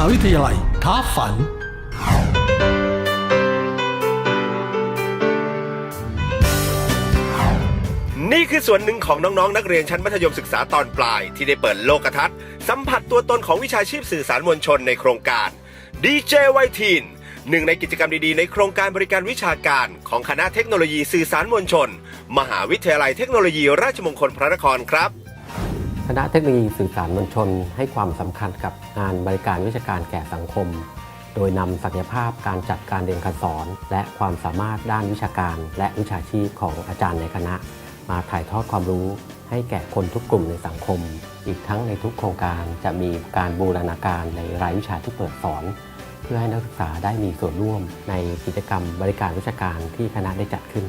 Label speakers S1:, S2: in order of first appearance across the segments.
S1: าวิทยาลัยท้าฝัน
S2: นี่คือส่วนหนึ่งของน้องๆ นักเรียนชั้นมัธยมศึกษาตอนปลาย ที่ได้เปิดโลกทัศน์ สัมผัสตัวตนของวิชาชีพสื่อสารมวลชนในโครงการ DJ ไวทีนหนึ่งในกิจกรรมดีๆ ในโครงการบริการวิชาการของคณะเทคโนโลยีสื่อสารมวลชน มหาวิทยาลัยเทคโนโลยีราชมงคลพระนครครับ
S3: คณะเทคโนโลยีสื่อสารมวลชน ให้ความสำคัญกับงานบริการวิชาการแก่สังคม โดยนำศักยภาพการจัดการเรียนการสอน และความสามารถด้านวิชาการ และวิชาชีพของอาจารย์ในคณะ มาถ่ายทอดความรู้ ให้แก่คนทุกกลุ่มในสังคม อีกทั้งในทุกโครงการจะมีการบูรณาการในรายวิชาที่เปิดสอน เพื่อให้นักศึกษาได้มีส่วนร่วมในกิจกรรมบริการวิชาการที่คณะได้จัดขึ้น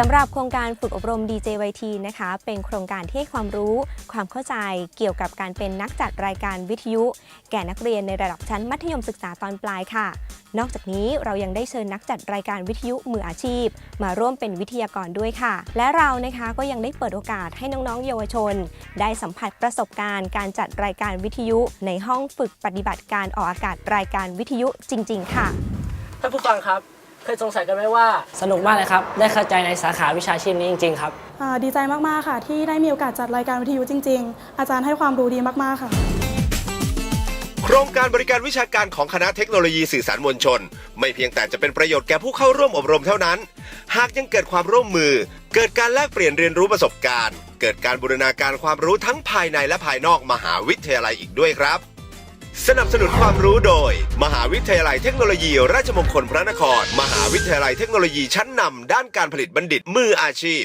S4: สำหรับโครงการฝึกอบรม DJYT นะคะ เป็นโครงการที่ให้ความรู้ ความเข้าใจเกี่ยวกับการเป็นนักจัดรายการวิทยุ แก่นักเรียนในระดับชั้นมัธยมศึกษาตอนปลายค่ะ นอกจากนี้เรายังได้เชิญนักจัดรายการวิทยุมืออาชีพ มาร่วมเป็นวิทยากรด้วยค่ะ และเรานะคะก็ยังได้เปิดโอกาสให้น้องๆ เยาวชน ได้สัมผัสประสบการณ์การจัดรายการวิทยุ ในห้องฝึกปฏิบัติการออกอากาศรายการวิทยุจริง ๆ ค่ะ
S5: ท่านผู้ฟังครับ เคยสงสัยกันไหมว่า สนุกมากเลยครับ ได้เข้าใจในสาขาวิชาชีพนี้จริง ๆ ครับ
S6: อ่าดีใจมากๆค่ะ ที่ได้มีโอกาสจัดรายการวิทยุจริง ๆ อาจารย์ให้ความรู้ดีมากๆค่ะ
S2: โครงการบริการวิชาการของคณะเทคโนโลยีสื่อสารมวลชน ไม่เพียงแต่จะเป็นประโยชน์แก่ผู้เข้าร่วมอบรมเท่านั้น หากยังเกิดความร่วมมือ เกิดการแลกเปลี่ยนเรียนรู้ประสบการณ์ เกิดการบูรณาการความรู้ทั้งภายในและภายนอกมหาวิทยาลัยอีกด้วยครับ สนับสนุนความรู้โดย มหาวิทยาลัยเทคโนโลยี ราชมงคลพระนคร มหาวิทยาลัยเทคโนโลยีชั้นนำด้านการผลิตบัณฑิตมืออาชีพ